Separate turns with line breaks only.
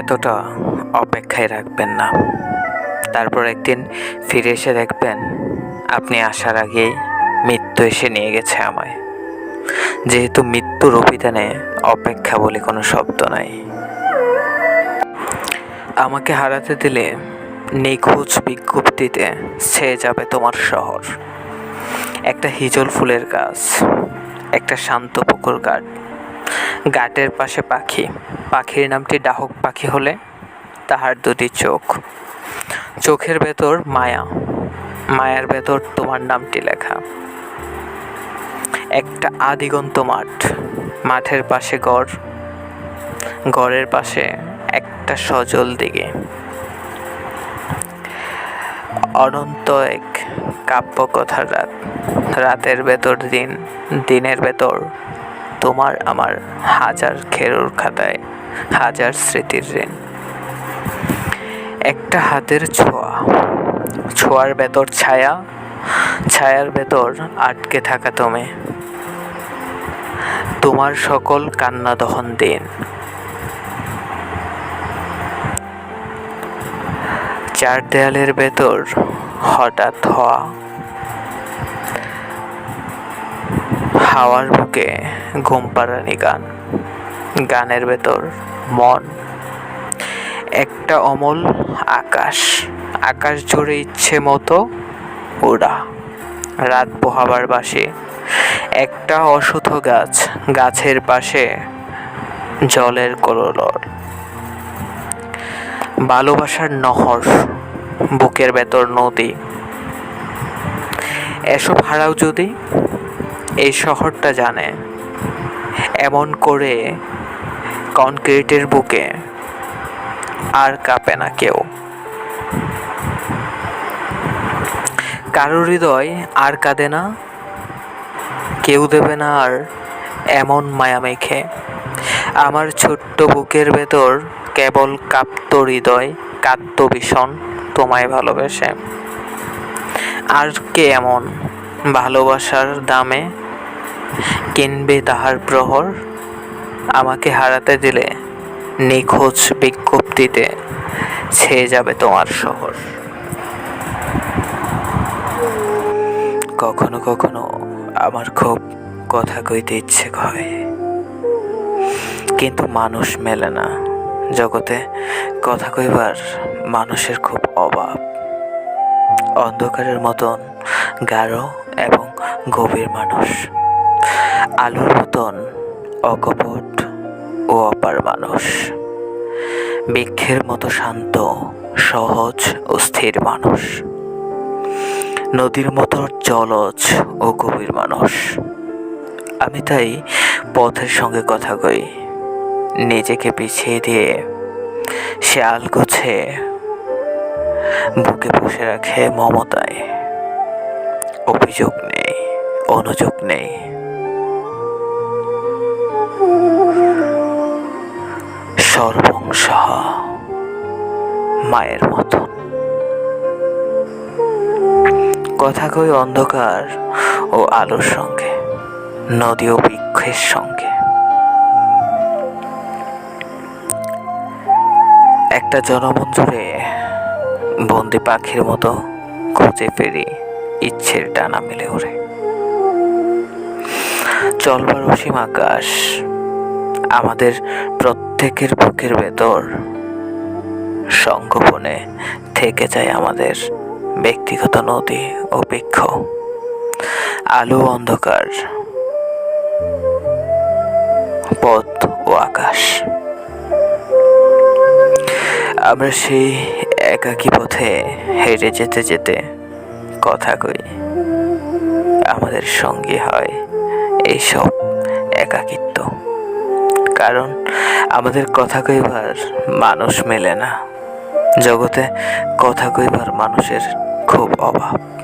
এতটা অপেক্ষায় রাখবেন না। তারপর একদিন ফিরে এসে দেখবেন আপনি আসার আগেই মৃত্যু এসে নিয়ে গেছে আমায়। যেহেতু মৃত্যুর অভিধানে অপেক্ষা বলে কোনো শব্দ নাই। আমাকে হারাতে দিলে নিখোঁজ বিজ্ঞপ্তিতে ছেয়ে যাবে তোমার শহর। একটা হিজল ফুলের গাছ, একটা শান্ত পুকুর ঘাট ঘাটের পাশে পাখি। পাখির নামটি ডাহক পাখি হলে তাহার দুটি চোখ। চোখের ভেতর মায়া। মায়ার ভেতর তোমার নামটি লেখা। একটা আদিগন্ত মাঠ। মাঠের পাশে গড়। গড়ের পাশে একটা সজল দিকে অনন্ত এক কাব্য কথার রাত। রাতের ভেতর দিন, দিনের ভেতর তোমার আমার হাজার খেরুর খাতায়, হাজার স্মৃতির ঋণ। একটা হাতের ছোঁয়া, ছোঁয়ার ভেতর ছায়া, ছায়ার ভেতর আটকে থাকা তুমি। তোমার সকল কান্না দহন দিন। চার দেয়ালের ভেতর হঠাৎ হওয়া হাওয়ার বুকে ঘুম পাড়ানি গান। গানের ভেতর মন। একটা অমল আকাশ। আকাশ জুড়ে ইচ্ছে মতো ওড়া রাত পোহাবার বাসে। একটা অশুথ গাছ গাছের পাশে জলের কললর ভালোবাসার নহর বুকের ভেতর নদী। এসব হারাও যদি এই শহরটা জানে। এমন করে কনক্রিটের বুকে আর কাঁপে না কেউ। কারও হৃদয় আর কাঁদে না, কেউ দেবে না আর এমন মায়া মেখে। আমার ছোট্ট বুকের ভেতর কেবল কাঁপত হৃদয়, কাঁদত ভীষণ, তোমায় ভালোবেসে। আর কে এমন ভালোবাসার দামে কিনবে তাহার প্রহর? আমাকে হারাতে দিলে নিখোঁজ বিজ্ঞপ্তিতে ছেয়ে যাবে তোমার শহর। কখনো কখনো আমার খুব কথা কইতে ইচ্ছে হয়। কিন্তু মানুষ মেলে না। জগতে কথা কইবার মানুষের খুব অভাব। অন্ধকারের মতন গাঢ় এবং গভীর মানুষ। আলোর মতন, অকপট ও অপার মানুষ। বৃক্ষের মতো শান্ত, সহজ ও স্থির মানুষ। নদীর মতো জলজ ও গভীর মানুষ। আমি তাই পথের সঙ্গে কথা কই। নিজেকে পিছিয়ে দিয়ে শেয়াল গোছে বুকে বসে রাখে মমতায়। অভিযোগ নেই, অনুযোগ নেই। সর্বংসহ মায়ের মতন কথা কই অন্ধকার ও আলোর সঙ্গে, নদী ও বৃক্ষের সঙ্গে। একটা জনমন জুড়ে বন্দি পাখির মতো খুঁজে ফেরি ইচ্ছের ডানা মেলে ওরে চলবার অসীম আকাশ, আমাদের প্রত্যেকের বুকের ভেতর সংগোপনে থেকে যায় আমাদের ব্যক্তিগত নদী ও বৃক্ষ। আলো অন্ধকার, পথ ও আকাশ। আমরা সেই একাকী পথে হেঁটে যেতে যেতে কথা কই, আমাদের সঙ্গী হয় এইসব একাকিত্ব। কারণ আমাদের কথা কইবার মানুষ মেলে না। জগতে কথা কইবার মানুষের খুব অভাব।